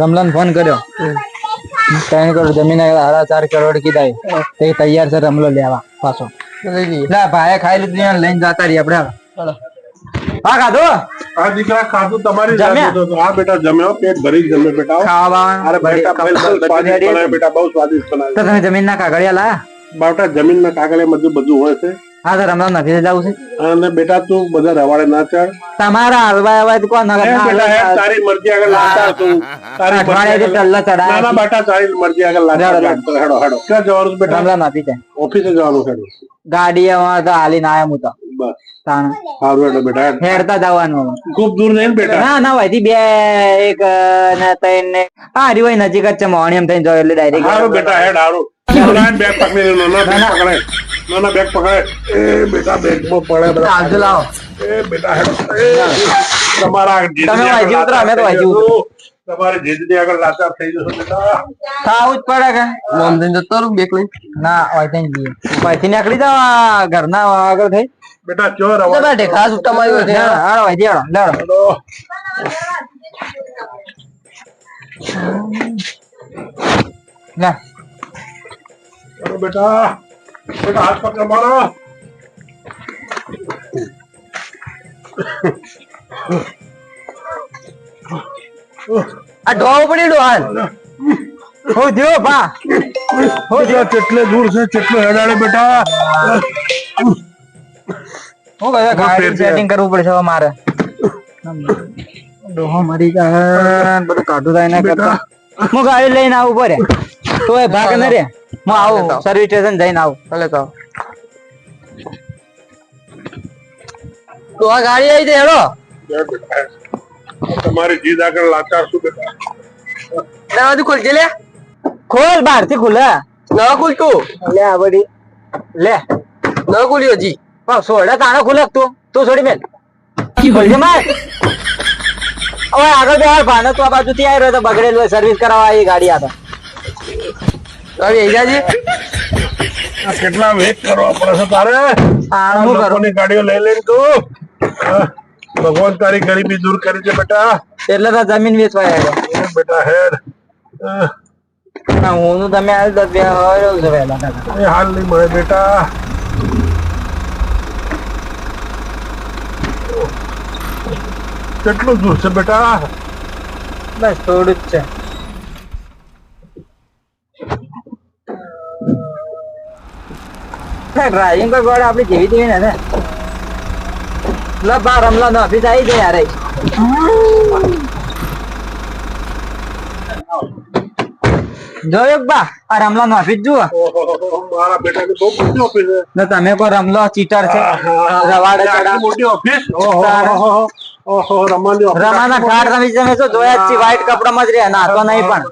રમલાન phone કર્યો. ત્રણ કરોડ જમીન હારા ચાર કરોડ કીધા તે તૈયાર છે રમલો લેવા પાછો. લે ભાઈ ખાઈ લીધું લઈને જતા રહીએ આપણે હા ખાધો? આ દીકરા ખાધું તમારી? આ બેટા જમ્યો. પેટ ભરી જમે બેટા ખાવા. અરે બેટા બેટા બહુ સ્વાદિષ્ટ તો તમે જમીન ના કાગળિયા લા બાવટા જમીનના કાગળે બધું બધું હોય છે. હા સર હમણાં નથી જવું છે. અને બેટા તું બધા રવાડે ના ચડ. તમારા હલવા હલવા તો કોણ બેટા તારી મરજી આગળ લાચાર તું. તારી મરજી અઠવાડિયાથી ટલ્લા ચડાયા ના ના બેટા તારી મરજી આગળ લાગતો. હેડો હેડો. ક્યાં જવાનું બેટા? હમણાં નથી જાય ઓફિસે જવાનું હેડો ગાડી તો હાલીને આયા હું તો. બસ. તાણ. સારું હેડો બેટા હેડતા જવાનું. ખૂબ દૂર નહીં બેટા? ના ના ભાઈ બે એક ને ત્રણ ને. હરી ભાઈ નજીક જ છે મોણી એમ થઈને જોયો એટલે ડાયરેક્ટ હારું બેટા હેડ હારું. બેગ પકડી નાના બેગ નાના બેગ પકડાય. એ બેટા બેગ પડે બધા. આવજો લાવો. એ બેટા તમારા તમે આગળ વાંચી અમે તો વાંચી ઉતરો. તમારી જીદની આગળ લાચાર થઈ જશો બેટા. ખાવું જ પડે કે? મોમ જતો રહું બેક લઈને. ના હોય ત્યાં જઈએ. અહીંથી નીકળી જાવ ઘરના આગળ થઈ. બેટા ચો રવા. લે બેટા. બેટા હાથ પકડ મારો. આ ઢોળ પડેલું હાલ. હું થયો ભા. હો જા કેટલે દૂર છે કેટલો હેડાડે બેટા. હું કહે ગાડી સેટિંગ કરવું પડશે હવે મારે. ડોહો મરી જાય. બધું કાઢું થાય ના કરતા. હું ગાડી લઈને આવું પડે. તો એ ભાગ ન રે હું આવું સર્વિસ સ્ટેશન જઈને આવું. ભલે તો. તો આ ગાડી આવી જાય હેડો. તમારી જીદ આગળ લાચાર શું બેટા? દરવાજો ખોલજે લે. ખોલ બહારથી ખુલે ન ખુલતું લે આ બડી લે. ન ખુલ્યો જી પણ સોડા તાણે ખુલક તું. તું છોડી મેલ. ખોલજે માર. હવે આગળ બેહાર ભાનો તો તું આ બાજુથી આવી રહ્યો તો બગડેલું સર્વિસ કરાવવા આવી ગાડી આ કેટલા વેટ કરવા પડે છે તારે? લોકોની ગાડીઓ લઈ લઈને તું. ભગવાન તારી ગરીબી દૂર કરી છે બેટા. એટલે તો જમીન વેચવા આવ્યો. બેટા હેર. હું. નું તમે આવી દસ બે હોય છે હાલ નહીં મળે બેટા. કેટલું દૂર છે બેટા? બસ થોડું જ છે. ડ્રાઇવિંગ પર ગોળ આપણી જેવી તેવી ને લ બાર રમલા નો ઓફિસ આવી જાય યાર જોયો બા આ રમલા નો ઓફિસ જુઓ. ઓહોહોહો, મારા બેટાની બહુ મોટી ઓફિસ છે. તમે કો રમલો ચીટર છે. રવાડે ચડા મોટી ઓફિસ ઓહોહોહો. ઓહો રમાની રમાના કાર્ડ તમે તમે શું જોયા જ છે વ્હાઈટ કપડામાં જ રહ્યા. નાતો નહીં પણ.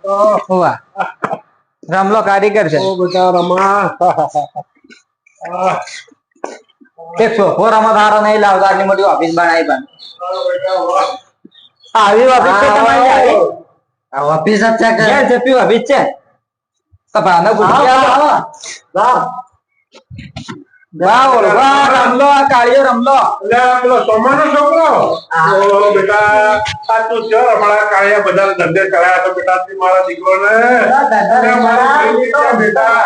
રમલો કારીગર છે. ઓ બેટા રમા. આહ, એક સોફો રમત હારો નહીં લાવતો આટલી મોટી ઓફિસ બનાવી પણ આવી ઓફિસ છે તમારી ઓફિસ જ છે કે જે જપી ઓફિસ છે તો ભાનો ઓલો, વાહ રમલો આ કાળિયો રમલો પેલો સોમાનો છોકરો? બેટા આ તું છે રમાડા કાળિયા બધા ધંધે કરાયા તો બેટા તી મારા દીકરોને. અરે મારો ભાઈ છે બેટા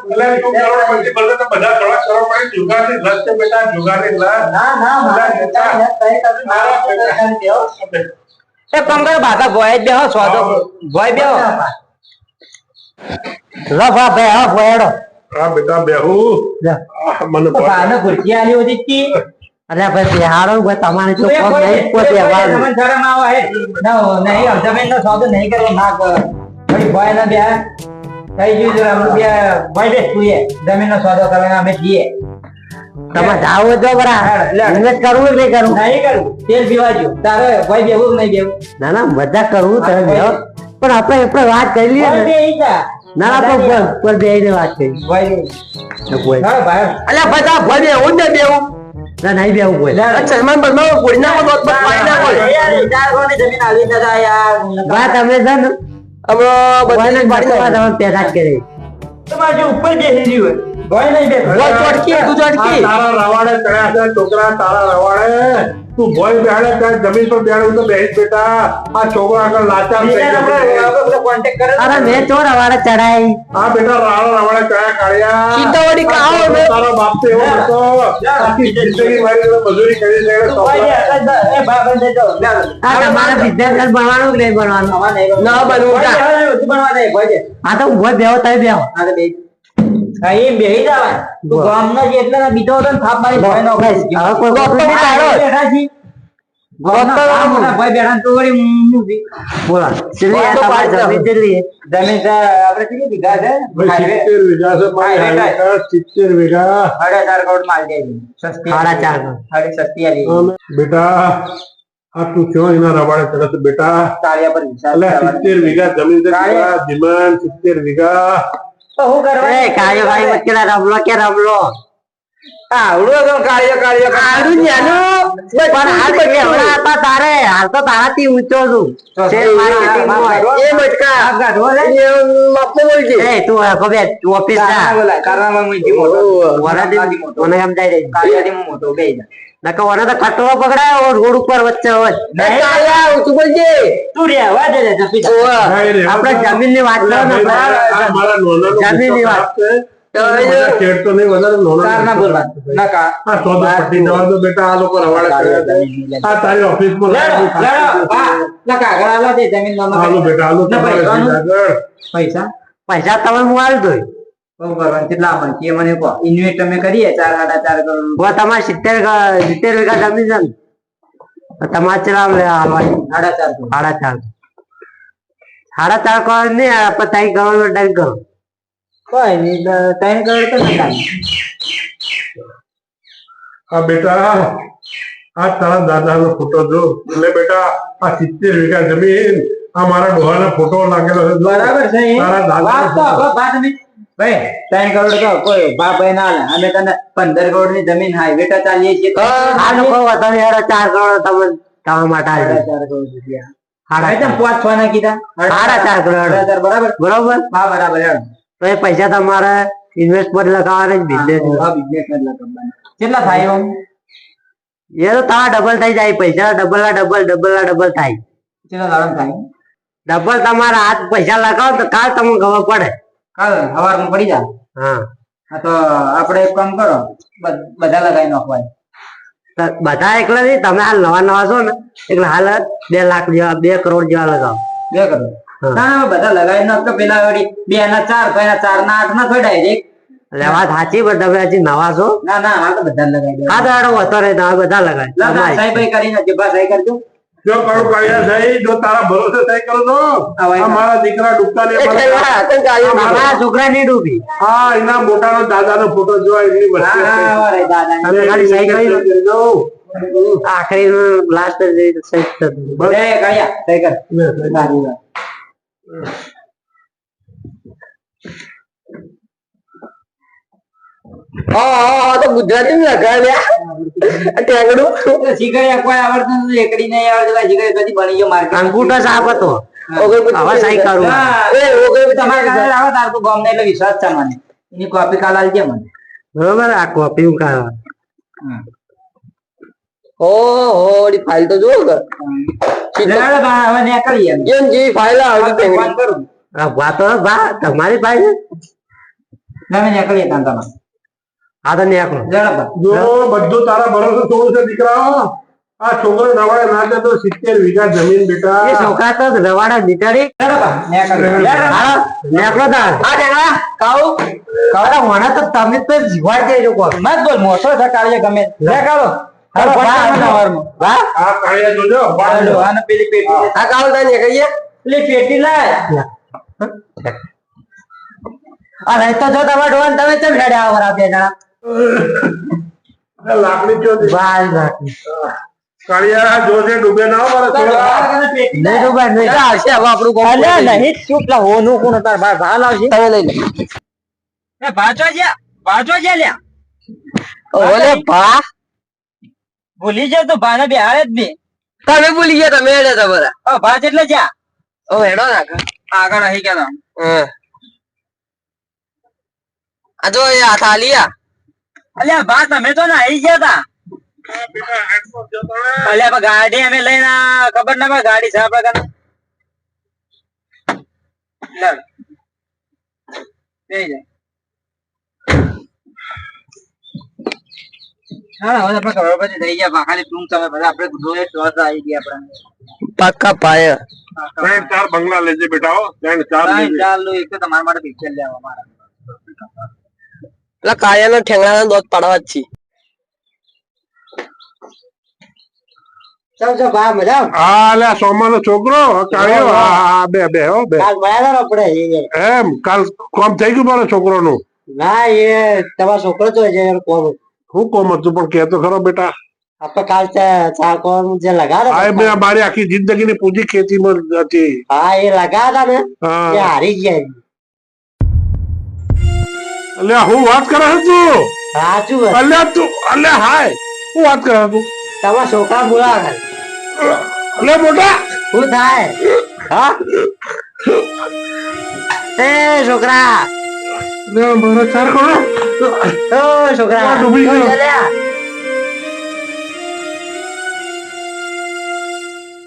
એટલે તું કરોડપતિ બને તો બધા થોડા કરોડપતિ જુગારની લત છે બેટા જુગારની લત ના ના મારા બેટા મારા બેટા એ પંગર બાધા ભોય બેહો સ્વાદો. ભોય બેહો. લો ભા બે હા ભોયડો. આ બેટા બેહુ મને બહુ- ભાનો આલી હોતી કી અલ્યા ભાઈ બિહારો ભાઈ તમારે તો તું એ પગ કોઈ- નહીં પોતે કોઈ- કોઈ જમીન શરમ આવે હે. ના, નહીં, જમીનનો સોદો નહીં કરવો, ના કર. વળી ભોય ના બે બે સોદો કરવાનો અમે છીએ. તમે બરા. ઇન્વેસ્ટ કરવું કે નહીં કરવું નહીં કરવું. તેલ પીવા જ્યો. તારે ભોય બેહવું કે નહીં બેહવું? ના ના મજા કરવું તમે પણ આપણે આપણે વાત કરી લઈએ ને બેહી જા. ના પણ પર બેહીને વાત કરી ભાઈ. અલ્યા ભાઈ ભાઈ ને ના નહીં કોઈ ના પાઈ ના યાર, કોની જમીન આવી જતા યાર. બા તમે છે ને હમણાં બધાને પાડી પેદા કરી તમારે જે ઉપર બેસી રહ્યું હોય. ભોય નહીં ચોટકી, તું ચોટકી. તારા રવાડે ચડ્યા છે છોકરા તારા રવાડે તું ભોય બેહાડે ત્યાં જમીન પર બેહાડે તો બેહીશ બેટા. આ છોકરો આગળ લાચાર થઈ ગયો. કોન્ટેક્ટ કરે અરે મે તો અવાડે ચડાઈ હા બેટા રાવણ રાવણે કયા કાઢ્યા. સીતાવડી કાળો મે. તારો બાપ તો એવો હતો. આખી જિંદગી મારી મજૂરી કરી છે એને સોંપલા. આ તમારા બિઝનેસ બનવાનું કે નહીં બનવાનું ન બનવું જા. આ તો ઊભો બેહો તમે બેહો. અહીં બેહી જવાય. તું ગામનો જે બીજો હતો ને થાપ મારી ભોય નો બસ, હવે કોઈ નહીં. હા, બેટા આ તું ક્યો એના રવાડે ચડે બેટા? સિત્તેર વીઘા જમીન સિત્તેર વીઘા. તો હું કરવાનું? એ કાયો ભાઈ વચ્ચે રમલો કે રમલો? આવડું તો કાળિયો કાળિયો આડું ન્યાનું. પણ હાલ તો કેવડા હતા તારે? હાલ તો તારાથી ઊંચો છું. શેર માર્કેટિંગમાં હોય. એ બટકા. આ ગાઢવો એ બાપને બોલજે. એ તું આખો બે ઓફિસ જા. હું જી મોટો બે જા. નકર ઓને તો ખટરો પકડાયો રોડ ઉપર વચ્ચે વચ એ કાળિયા ઊંચું બોલજે. તું રે વા દે. નહીં, વાત કરો ને મારા વાત. તો નહીં, કાર ના ગુસ્સો બોલવા ખરાબ છે. ના કા આ સો દસ પટ્ટી જવા દો બેટા આ લોકો રવાડે કર્યા છે. આ તારી ઓફિસમાં લેડો લાગુ લેડો. થાકી હા ના કાગળ આલો જમીન નો. પૈસા? પૈસા તમે હું આવી દઉં બહુ કરવાનું કેટલા બનશે એ મને કહો. ઇન્વેસ્ટ અમે કરીએ ચાર સાડા ચાર કરોડ તમારે સિત્તેર સિત્તેર વીઘા જમીન છે ને તો તમારે ચલાવ સાડા ચાર સાડા ચાર સાડા ચાર કરોડ નહીં આપણે ત્રણ કરોડ ડાઈ કરો. કોઈ નહીં ત્રણ કરોડ તો ના થાય બેટા આ તારા દાદાનો ફોટો જો. એટલે બેટા આ સિત્તેર વીઘા જમીન આ મારા ડોહાનો ફોટો લાગેલો છે બરાબર છે તારા ભાઈ ત્રણ કરોડ તો કોઈ બાપ ભાઈ ના અમે તને પંદર કરોડની જમીન હાય બેટા ચાલીએ છીએ. આ લોકો વધારે હેડો ચાર કરોડ તમે તમારા માટે ચાર કરોડ રૂપિયા. સાડા ભાઈ તમે ચાર. પાંચ છ ના કીધા સાડા ચાર. કરોડ. બરાબર? બરોબર? હા બરાબર તો એ પૈસા તમારે ઇન્વેસ્ટ પર લગાવવાના બિઝનેસ હા, બિઝનેસ પર લગાવવાના. કેટલા થાય એમ? એ તો તારા ડબલ થઈ જાય. પૈસા ડબલ ના ડબલ ડબલ ના ડબલ થાય. કેટલા થાય? ડબલ તમારા હાથ પૈસા લગાવો તો કાલ તમને ખબર પડે. કાલ હવારમાં પડી જા હા. તો આપણે એક કામ કરો બધા લગાવી નાખવાય. બધા એકલા નહીં તમે હાલ નવા નવા છો ને એટલે હાલ બે લાખ જેવા બે કરોડ જેવા લગાવો. બે કરોડ. ના બધા લગાવી નાખતો પેલા વળી બે ના ચાર પછી ચાર ના આઠ ના થોડા ડાયરેક્ટ એટલે વાત સાચી પણ તમે હજી નવા છો? ના ના તો બધા લગાવી હા તો વધતો રહે તમે બધા તમારી. સાહેબ કરીને જીભા સહી કરજો. જો કરું કાળિયા થઈ જો તારા ભરોસે થઈ કરો તો. મારા દીકરા ડૂબતા ને મારા છોકરા ની ડૂબી. હા એના મોટાનો દાદાનો ફોટો જો એમની વચ્ચે હા છે. વારે દાદા નો. ફોટો જોવા કરી દો. જો. આખરી લાસ્ટ ગુજરાતી ટેંગડું તો શીખડ્યા કોઈ આવડતું નથી એકડી નહીં આવડતું ભાઈ શીખડ્યા બની ગયો માર્કેટ. અંગૂઠો સાફ હતો. હવે સહી કરું તમારે કાલે આવે તાર તો ગામને એટલે વિશ્વાસ છે મને. એની કોપી કાલ આલજે મને. બરોબર આ કોપી હું કાઢવા. ઓહો ફાઇલ તો જુઓ हाँ। લેવડો બા, હવે નીકળીએ. અમે. જેમ જેવી ફાઇલ હવે ફોન કરું. વાતો બા તમારી પાસે તમે નીકળીએ ત્યાં તમે હા તો નીકળો. જો બધું તારા ભરોસે થોડું છે દીકરા આ છોકરો રવાડે ના દે સિત્તેર વીઘા જમીન એ છોકરા તો રવાડા નીકળી લેવડો બા, નીકળીએ. લેવડો બા. હા નીકળો તાર. હા, ટેકરા, કાઉ. અરે મને તો તમે તો જીવાય જાય લોકો. મત બોલ મોટો છે કાળીએ ગમે. લે કાળો પેટી લાય તો જો તમારે ડોન તમે ચમ હેડ્યા વરા બે જણા લાકડી ચોથી. બાય બાકી કાળિયા જોજે ડૂબે ના નહીં લાય. નહીં. આવશે હવે આપણું કોમ અલ્યા, નહીં ચૂપ લા હોનું કોણ તાર ભાઈ ભાલ આવશે. તમે લઈ લે. એ ભાચો જ્યા ભાચો જ્યા લ્યા. ઓલે ભા. ભૂલી જાય તો ભાને બેહાડે જ નહીં તમે ભૂલી ગયા તમે હેડ્યા તમારા. ઓ ભાચ એટલે જ્યાં. ઓ હેડો ના આગળ. અહીં કેતા. આ જો આ. થાલિયા અલ્યા ભા તમે તો ના આવી ગયા તા. અલ્યા ગાડી અમે લઈને ખબર ના પડે ગાડી છે આપણા કને. લાવ. બેહી હા હવે આપણે ખબર પછી થઈ ગયા ખાલી ટૂંક સમય આપણે જોઈએ આવી ગયા આપણે પાક્કા પાય ત્રણ ચાર બંગલા લેજે બેટા ત્રણ ચાર ચાર લો, એક તો તમારા માટે પિક્ચર લેવા મારા. એટલે કાયાના ઠેંગડાના દોત પાડવા જ છે છોકરો ને આપણે એમ કાલ કોમ થઈ ગયું મારો છોકરોનું? ના એ તમારો છોકરો તો હું કોમ હતું પણ કેતો ખરો બેટા. આપણે કાલ ચાર કોણ જે લગાડે આ મેં મારી આખી જિંદગીની પૂંજી ખેતીમાં હતી. હા એ લગાડતા ને હારી ગયા અલ્યા હું વાત કરે છે તું? સાચું. અલ્યા તું અલે હાય. હું વાત કરે તું? તમારા છોકરા બોલાવે અલે મોટા. શું થાય. હા? એ છોકરા. ને મારા ચાર કરો છોકરા. ડૂબી ગયો.